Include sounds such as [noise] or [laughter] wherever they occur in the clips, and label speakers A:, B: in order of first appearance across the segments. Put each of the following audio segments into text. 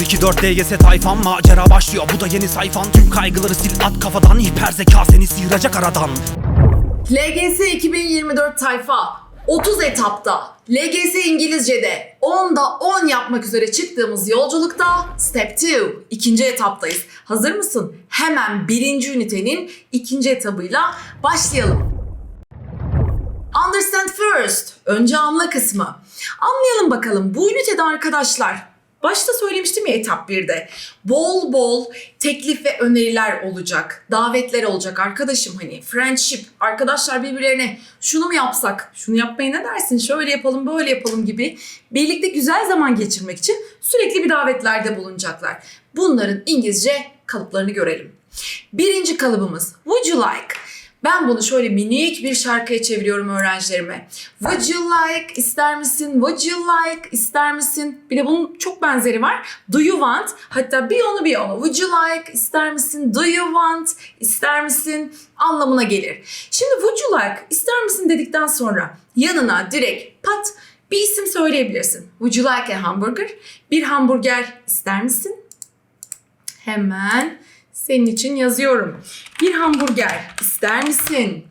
A: 024 DGS tayfan macera başlıyor bu da yeni sayfan Tüm kaygıları sil at kafadan hiper zeka seni sıyıracak aradan
B: LGS 2024 tayfa 30 etapta LGS İngilizce'de 10'da 10 yapmak üzere çıktığımız yolculukta Step 2 ikinci etaptayız. Hazır mısın? Hemen birinci ünitenin ikinci etabıyla başlayalım. Understand first. Önce anla kısmı. Anlayalım bakalım bu ünitede arkadaşlar. Başta söylemiştim ya etap 1'de. Bol bol teklif ve öneriler olacak. Davetler olacak arkadaşım hani. Friendship. Arkadaşlar birbirlerine şunu mu yapsak? Şunu yapmaya ne dersin? Şöyle yapalım böyle yapalım gibi. Birlikte güzel zaman geçirmek için sürekli bir davetlerde bulunacaklar. Bunların İngilizce kalıplarını görelim. Birinci kalıbımız would you like? Ben bunu şöyle minik bir şarkıya çeviriyorum öğrencilerime. Would you like? ister misin? Would you like? ister misin? Bir de bunun çok benzeri var. Do you want? Hatta bir onu bir onu. Would you like? ister misin? Do you want? ister misin? Anlamına gelir. Şimdi would you like? ister misin dedikten sonra yanına direkt pat bir isim söyleyebilirsin. Would you like a hamburger? Bir hamburger ister misin? Hemen senin için yazıyorum. Bir hamburger ister misin?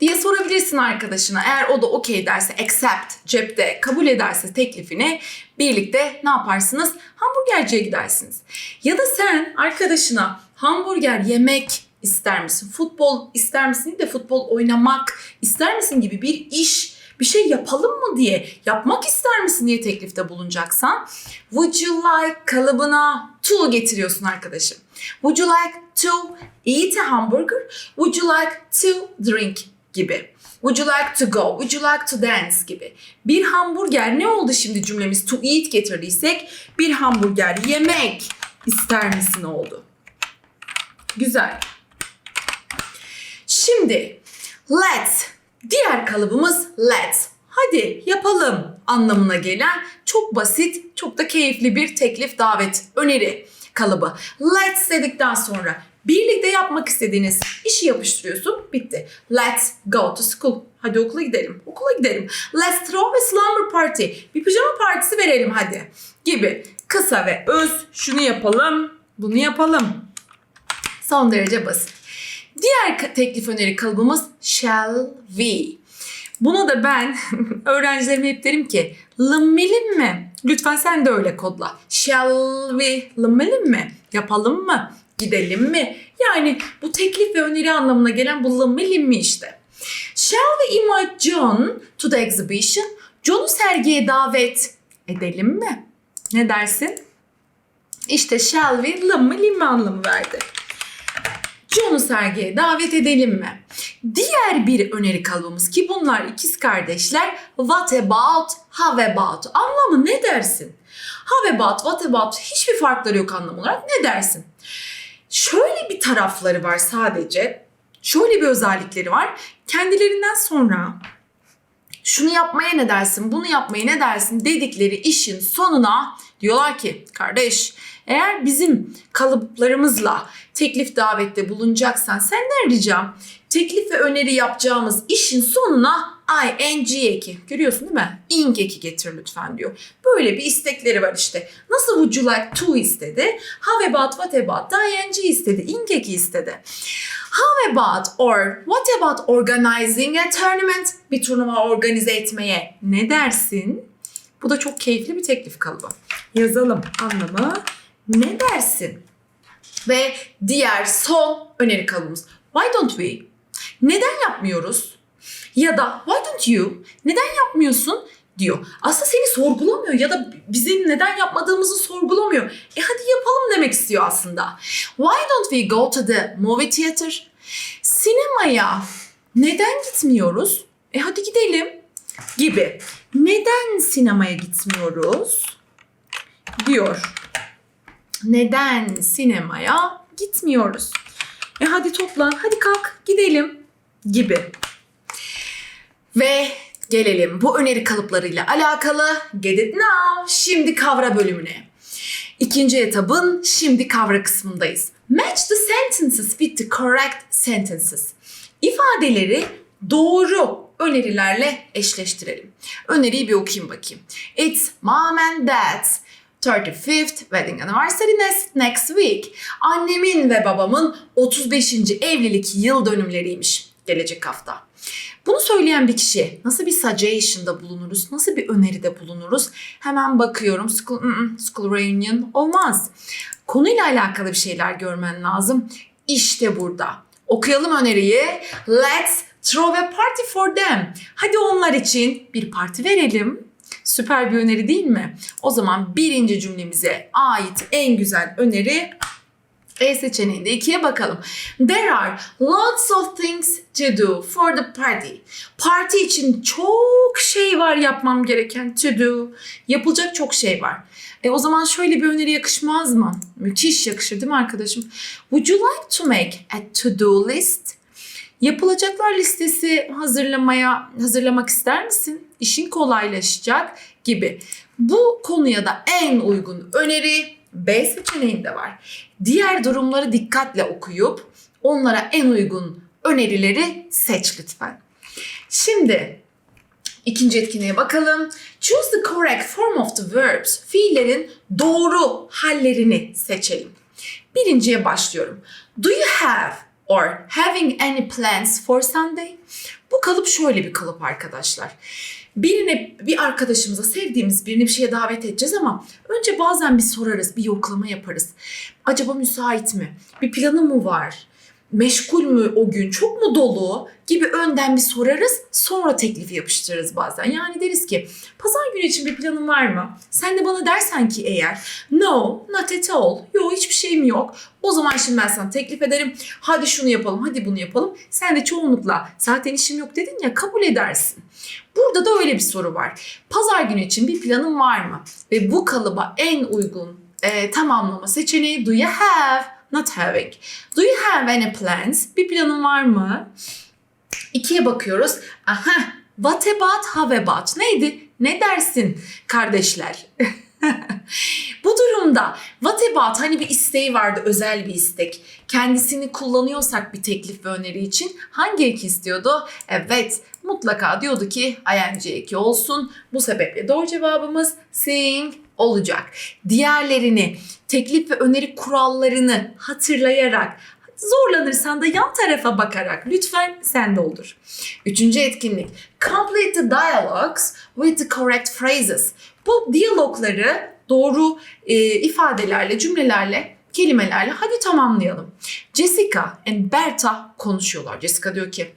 B: diye sorabilirsin arkadaşına. Eğer o da okey derse, accept cepte kabul ederse teklifini birlikte ne yaparsınız? Hamburgerciye gidersiniz. Ya da sen arkadaşına hamburger yemek ister misin? Futbol ister misin? De futbol oynamak ister misin gibi bir iş bir şey yapalım mı diye, yapmak ister misin diye teklifte bulunacaksan would you like kalıbına to getiriyorsun arkadaşım. Would you like to eat a hamburger? Would you like to drink gibi. Would you like to go? Would you like to dance gibi. Bir hamburger ne oldu şimdi cümlemiz to eat getirdiysek bir hamburger yemek ister misin oldu. Güzel. Şimdi let's diğer kalıbımız let's. Hadi yapalım anlamına gelen çok basit, çok da keyifli bir teklif, davet, öneri kalıbı. Let's dedikten sonra birlikte yapmak istediğiniz işi yapıştırıyorsun. Bitti. Let's go to school. Hadi okula gidelim. Okula gidelim. Let's throw a slumber party. Bir pijama partisi verelim hadi. Gibi. Kısa ve öz. Şunu yapalım. Bunu yapalım. Son derece basit. Diğer teklif öneri kalıbımız shall we. Bunu da ben [laughs] öğrencilerime hep derim ki lımmelim mi? Lütfen sen de öyle kodla. Shall we lımmelim mi? Yapalım mı? Gidelim mi? Yani bu teklif ve öneri anlamına gelen bu lımmelim mi işte. Shall we invite John to the exhibition? John'u sergiye davet edelim mi? Ne dersin? İşte shall we lımmelim mi anlamı verdi. John'u sergiye davet edelim mi? Diğer bir öneri kalıbımız ki bunlar ikiz kardeşler what about, how about anlamı ne dersin? How about, what about hiçbir farkları yok anlam olarak ne dersin? Şöyle bir tarafları var sadece. Şöyle bir özellikleri var. Kendilerinden sonra şunu yapmaya ne dersin, bunu yapmaya ne dersin dedikleri işin sonuna diyorlar ki kardeş eğer bizim kalıplarımızla teklif davette bulunacaksan senden ricam teklif ve öneri yapacağımız işin sonuna ing eki görüyorsun değil mi? ing eki getir lütfen diyor. Böyle bir istekleri var işte. Nasıl would you like to istedi? How about, what about da ing istedi. ing eki istedi. How about or what about organizing a tournament? Bir turnuva organize etmeye ne dersin? Bu da çok keyifli bir teklif kalıbı. Yazalım anlamı. Ne dersin? Ve diğer son öneri kalıbımız. Why don't we? Neden yapmıyoruz? Ya da why don't you? Neden yapmıyorsun? diyor. Aslında seni sorgulamıyor ya da bizim neden yapmadığımızı sorgulamıyor. E hadi yapalım demek istiyor aslında. Why don't we go to the movie theater? Sinemaya neden gitmiyoruz? E hadi gidelim gibi. Neden sinemaya gitmiyoruz? diyor. Neden sinemaya gitmiyoruz? E hadi toplan, hadi kalk gidelim gibi. Ve gelelim bu öneri kalıplarıyla alakalı Get It Now şimdi kavra bölümüne. İkinci etabın şimdi kavra kısmındayız. Match the sentences with the correct sentences. İfadeleri doğru önerilerle eşleştirelim. Öneriyi bir okuyayım bakayım. It's mom and dad 35th wedding anniversary next, next week. Annemin ve babamın 35. evlilik yıl dönümleriymiş gelecek hafta. Bunu söyleyen bir kişi nasıl bir suggestion'da bulunuruz, nasıl bir öneride bulunuruz? Hemen bakıyorum. School, school reunion olmaz. Konuyla alakalı bir şeyler görmen lazım. İşte burada. Okuyalım öneriyi. Let's throw a party for them. Hadi onlar için bir parti verelim. Süper bir öneri değil mi? O zaman birinci cümlemize ait en güzel öneri e seçeneğinde ikiye bakalım. There are lots of things to do for the party. Parti için çok şey var yapmam gereken to do. Yapılacak çok şey var. E o zaman şöyle bir öneri yakışmaz mı? Müthiş yakışır değil mi arkadaşım? Would you like to make a to do list? Yapılacaklar listesi hazırlamaya hazırlamak ister misin? İşin kolaylaşacak gibi. Bu konuya da en uygun öneri B seçeneğinde var. Diğer durumları dikkatle okuyup onlara en uygun önerileri seç lütfen. Şimdi ikinci etkinliğe bakalım. Choose the correct form of the verbs. Fiillerin doğru hallerini seçelim. Birinciye başlıyorum. Do you have or having any plans for Sunday? Bu kalıp şöyle bir kalıp arkadaşlar. Birine, bir arkadaşımıza, sevdiğimiz birini bir şeye davet edeceğiz ama önce bazen bir sorarız, bir yoklama yaparız. Acaba müsait mi? Bir planı mı var? Meşgul mü o gün? Çok mu dolu? Gibi önden bir sorarız. Sonra teklifi yapıştırırız bazen. Yani deriz ki pazar günü için bir planın var mı? Sen de bana dersen ki eğer no, not at all. Yok hiçbir şeyim yok. O zaman şimdi ben sana teklif ederim. Hadi şunu yapalım, hadi bunu yapalım. Sen de çoğunlukla zaten işim yok dedin ya kabul edersin. Burada da öyle bir soru var. Pazar günü için bir planın var mı? Ve bu kalıba en uygun e, tamamlama seçeneği do you have, not having. Do you have any plans? Bir planın var mı? İkiye bakıyoruz. Aha, what about, how about? Neydi? Ne dersin kardeşler? [laughs] Bu durumda what about hani bir isteği vardı özel bir istek. Kendisini kullanıyorsak bir teklif ve öneri için hangi eki istiyordu? Evet mutlaka diyordu ki ing eki olsun. Bu sebeple doğru cevabımız seeing olacak. Diğerlerini teklif ve öneri kurallarını hatırlayarak Zorlanırsan da yan tarafa bakarak lütfen sen de olur. Üçüncü etkinlik. Complete the dialogues with the correct phrases. Bu diyalogları doğru e, ifadelerle, cümlelerle, kelimelerle hadi tamamlayalım. Jessica and Berta konuşuyorlar. Jessica diyor ki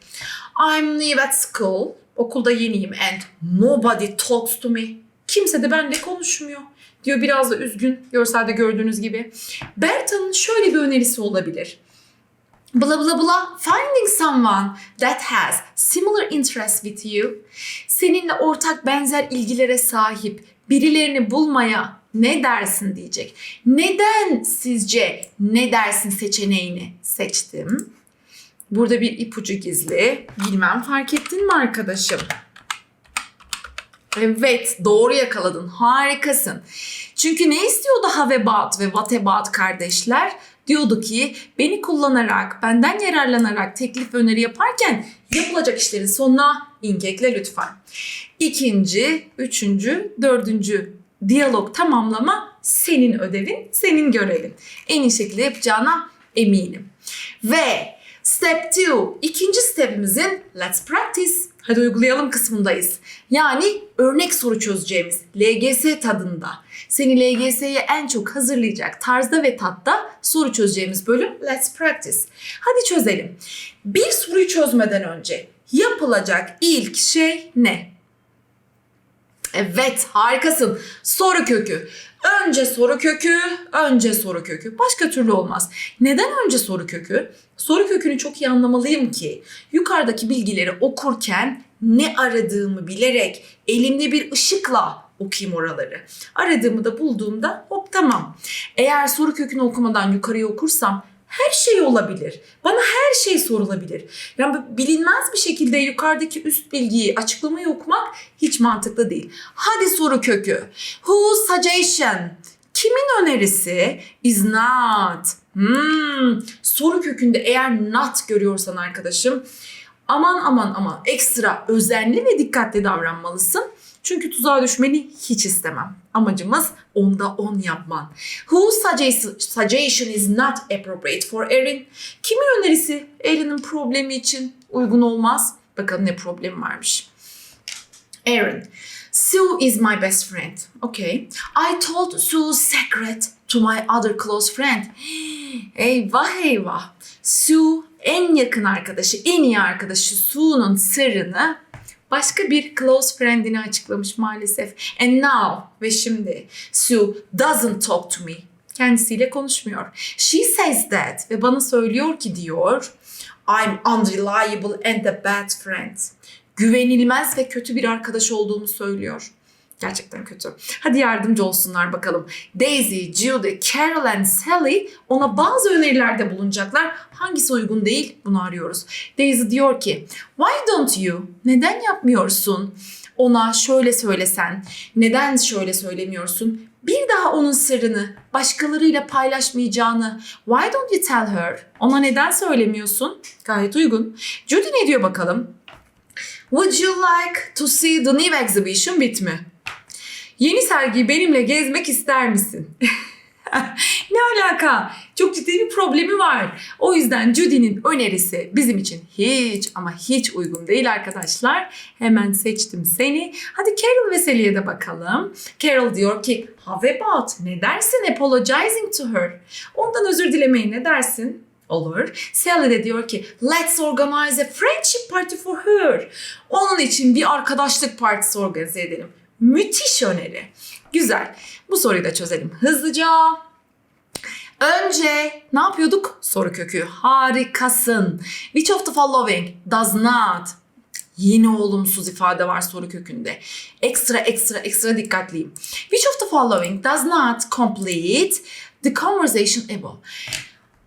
B: I'm new at school. Okulda yeniyim and nobody talks to me. Kimse de benimle konuşmuyor diyor biraz da üzgün görselde gördüğünüz gibi. Berta'nın şöyle bir önerisi olabilir. Bla bla bla finding someone that has similar interests with you. Seninle ortak benzer ilgilere sahip birilerini bulmaya ne dersin diyecek. Neden sizce ne dersin seçeneğini seçtim? Burada bir ipucu gizli. Bilmem fark ettin mi arkadaşım? Evet doğru yakaladın harikasın. Çünkü ne istiyordu have about ve about kardeşler? Diyordu ki beni kullanarak, benden yararlanarak teklif öneri yaparken yapılacak işlerin sonuna inkekle lütfen. İkinci, üçüncü, dördüncü diyalog tamamlama senin ödevin, senin görevin. En iyi şekilde yapacağına eminim. Ve step 2, ikinci stepimizin let's practice. Hadi uygulayalım kısmındayız. Yani örnek soru çözeceğimiz LGS tadında. Seni LGS'ye en çok hazırlayacak tarzda ve tatta soru çözeceğimiz bölüm Let's Practice. Hadi çözelim. Bir soruyu çözmeden önce yapılacak ilk şey ne? Evet harikasın. Soru kökü. Önce soru kökü, önce soru kökü. Başka türlü olmaz. Neden önce soru kökü? Soru kökünü çok iyi anlamalıyım ki yukarıdaki bilgileri okurken ne aradığımı bilerek elimde bir ışıkla okuyayım oraları. Aradığımı da bulduğumda hop tamam. Eğer soru kökünü okumadan yukarıya okursam her şey olabilir. Bana her şey sorulabilir. Yani bilinmez bir şekilde yukarıdaki üst bilgiyi, açıklamayı okumak hiç mantıklı değil. Hadi soru kökü. Whose suggestion? Kimin önerisi? Is not. Hmm. Soru kökünde eğer not görüyorsan arkadaşım aman aman aman ekstra özenli ve dikkatli davranmalısın. Çünkü tuzağa düşmeni hiç istemem. Amacımız onda 10 yapman. Whose suggestion, is not appropriate for Erin? Kimin önerisi Erin'in problemi için uygun olmaz? Bakalım ne problemi varmış. Erin. Sue is my best friend. Okay. I told Sue's secret to my other close friend. [gasps] Eyvah eyvah. Sue en yakın arkadaşı, en iyi arkadaşı Sue'nun sırrını başka bir close friend'ine açıklamış maalesef. And now ve şimdi Sue doesn't talk to me. Kendisiyle konuşmuyor. She says that ve bana söylüyor ki diyor I'm unreliable and a bad friend. Güvenilmez ve kötü bir arkadaş olduğumu söylüyor. Gerçekten kötü. Hadi yardımcı olsunlar bakalım. Daisy, Judy, Carol and Sally ona bazı önerilerde bulunacaklar. Hangisi uygun değil bunu arıyoruz. Daisy diyor ki Why don't you? Neden yapmıyorsun? Ona şöyle söylesen. Neden şöyle söylemiyorsun? Bir daha onun sırrını başkalarıyla paylaşmayacağını why don't you tell her? Ona neden söylemiyorsun? Gayet uygun. Judy ne diyor bakalım? Would you like to see the new exhibition bit mi? Yeni sergiyi benimle gezmek ister misin? [laughs] [laughs] ne alaka? Çok ciddi bir problemi var. O yüzden Judy'nin önerisi bizim için hiç ama hiç uygun değil arkadaşlar. Hemen seçtim seni. Hadi Carol ve Sally'e de bakalım. Carol diyor ki how about ne dersin apologizing to her? Ondan özür dilemeyi ne dersin? Olur. Sally de diyor ki let's organize a friendship party for her. Onun için bir arkadaşlık partisi organize edelim. Müthiş öneri. Güzel. Bu soruyu da çözelim hızlıca. Önce ne yapıyorduk? Soru kökü. Harikasın. Which of the following does not Yine olumsuz ifade var soru kökünde. Ekstra ekstra ekstra dikkatliyim. Which of the following does not complete the conversation above?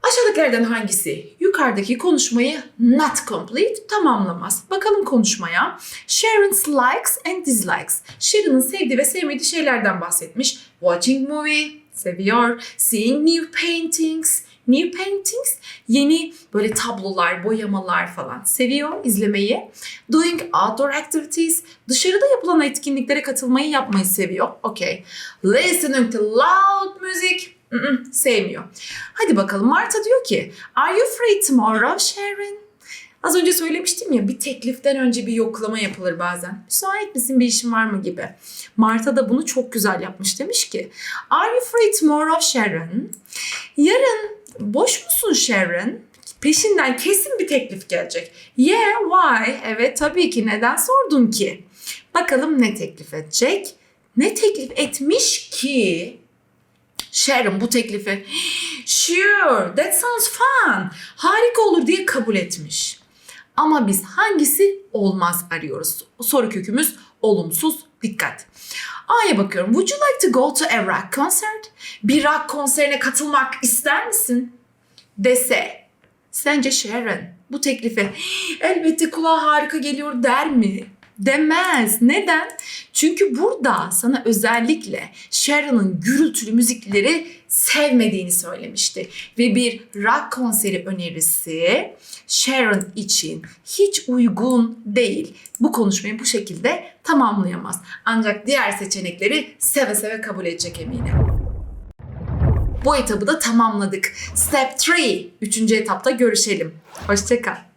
B: Aşağıdakilerden hangisi yukarıdaki konuşmayı not complete tamamlamaz? Bakalım konuşmaya. Sharon's likes and dislikes. Sharon'ın sevdiği ve sevmediği şeylerden bahsetmiş. Watching movie, seviyor. Seeing new paintings, new paintings, yeni böyle tablolar, boyamalar falan seviyor izlemeyi. Doing outdoor activities, dışarıda yapılan etkinliklere katılmayı yapmayı seviyor. Okay. Listening to loud music, sevmiyor. Hadi bakalım Marta diyor ki Are you free tomorrow Sharon? Az önce söylemiştim ya bir tekliften önce bir yoklama yapılır bazen. Müsait misin bir işin var mı gibi. Marta da bunu çok güzel yapmış demiş ki Are you free tomorrow Sharon? Yarın boş musun Sharon? Peşinden kesin bir teklif gelecek. Yeah, why? Evet tabii ki. Neden sordun ki? Bakalım ne teklif edecek? Ne teklif etmiş ki? Sharon bu teklifi sure that sounds fun harika olur diye kabul etmiş. Ama biz hangisi olmaz arıyoruz. Soru kökümüz olumsuz dikkat. A'ya bakıyorum. Would you like to go to a rock concert? Bir rock konserine katılmak ister misin? Dese. Sence Sharon bu teklife elbette kulağa harika geliyor der mi? Demez. Neden? Çünkü burada sana özellikle Sharon'ın gürültülü müzikleri sevmediğini söylemişti. Ve bir rock konseri önerisi Sharon için hiç uygun değil. Bu konuşmayı bu şekilde tamamlayamaz. Ancak diğer seçenekleri seve seve kabul edecek eminim. Bu etabı da tamamladık. Step 3. Üçüncü etapta görüşelim. Hoşçakal.